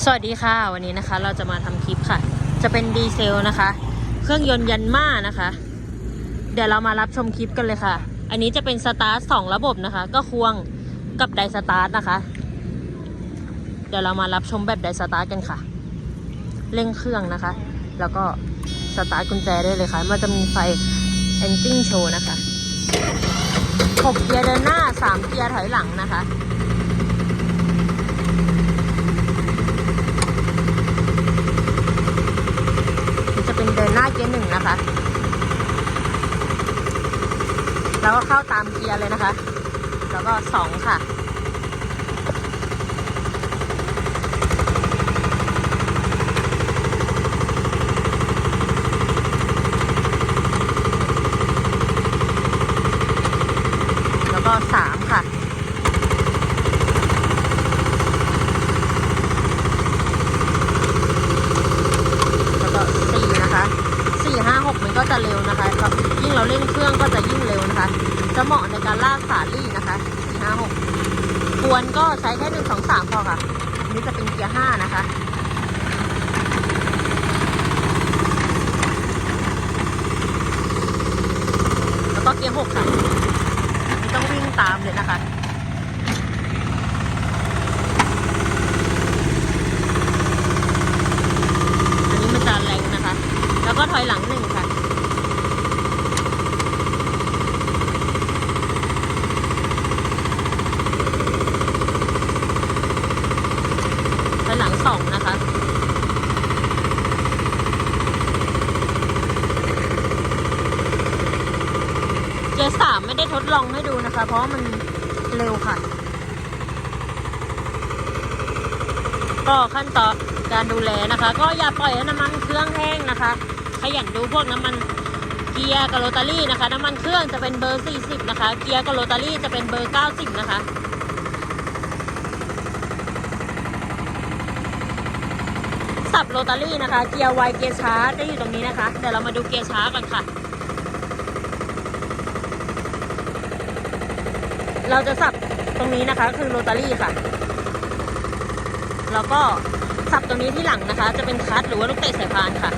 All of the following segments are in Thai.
สวัสดีค่ะ วันนี้นะคะเราจะมาทำคลิปค่ะ จะเป็นดีเซลนะคะ เครื่องยนต์ยันมานะคะ เดี๋ยวเรามารับชมคลิปกันเลยค่ะ อันนี้จะเป็นสตาร์ทสองระบบนะคะ ก็ควงกับไดสตาร์ทนะคะ เดี๋ยวเรามารับชมแบบไดสตาร์ทกันค่ะเร่งเครื่องนะคะ แล้วก็สตาร์ทกุญแจได้เลยค่ะ มันจะมีไฟ engine show นะคะ6เกียร์เดินหน้า 3 เกียร์ถอยหลังนะคะ มันจะเป็นเดินหน้าเกียร์หนึ่งนะคะ แล้วก็เข้าตามเกียร์เลยนะคะ แล้วก็สองค่ะแล้วก็สามค่ะ แล้วก็สี่นะคะสี่ห้าหกมันก็จะเร็วนะคะ ยิ่งเราเล่นเครื่องก็ วนก็ใช้แค่หนึ่งสองสามพอค่ะ นี่จะเป็นเกียร์ห้านะคะแล้วก็เกียร์หกค่ะไม่ต้องวิ่งตามเลยนะคะ อันนี้มันจะแรงนะคะ แล้วก็ถอยหลังหนึ่งค่ะ ถอยหลัง สองนะคะเกียร์สามไม่ได้ทดลองให้ดูนะคะ เพราะมันเร็วค่ะ ก็ขั้นตอนการดูแลนะคะ ก็อย่าปล่อยให้น้ำมันเครื่องแห้งนะคะ ขยันดูพวกน้ำมันเกียร์กับโรตารี่นะคะ น้ำมันเครื่องจะเป็นเบอร์ 40 นะคะ เกียร์กับโรตารี่จะเป็นเบอร์ 90 นะคะับโรตารี่นะคะ เกียร์ไวเกียร์ช้าได้อยู่ตรงนี้นะคะ เดี๋ยวเรามาดูเกียร์ช้าก่อนค่ะ เราจะสับตรงนี้นะคะคือโรตารี่ค่ะ แล้วก็สับตรงนี้ที่หลังนะคะ จะเป็นคัตหรือว่าลูกเตะสายพานค่ะ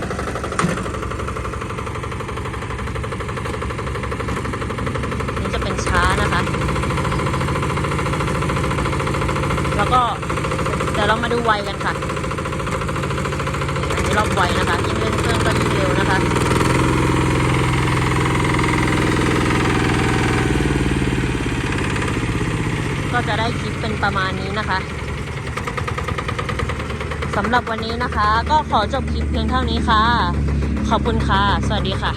นี่จะเป็นช้านะคะ แล้วก็เดี๋ยวเรามาดูไวกันค่ะ รอบไวนะคะยิ่งเล่นเครื่องก็ยิ่งเร็วนะคะก็จะได้คลิปเป็นประมาณนี้นะคะสำหรับวันนี้นะคะ ก็ขอจบคลิปเพียงเท่านี้ค่ะ ขอบคุณค่ะ สวัสดีค่ะ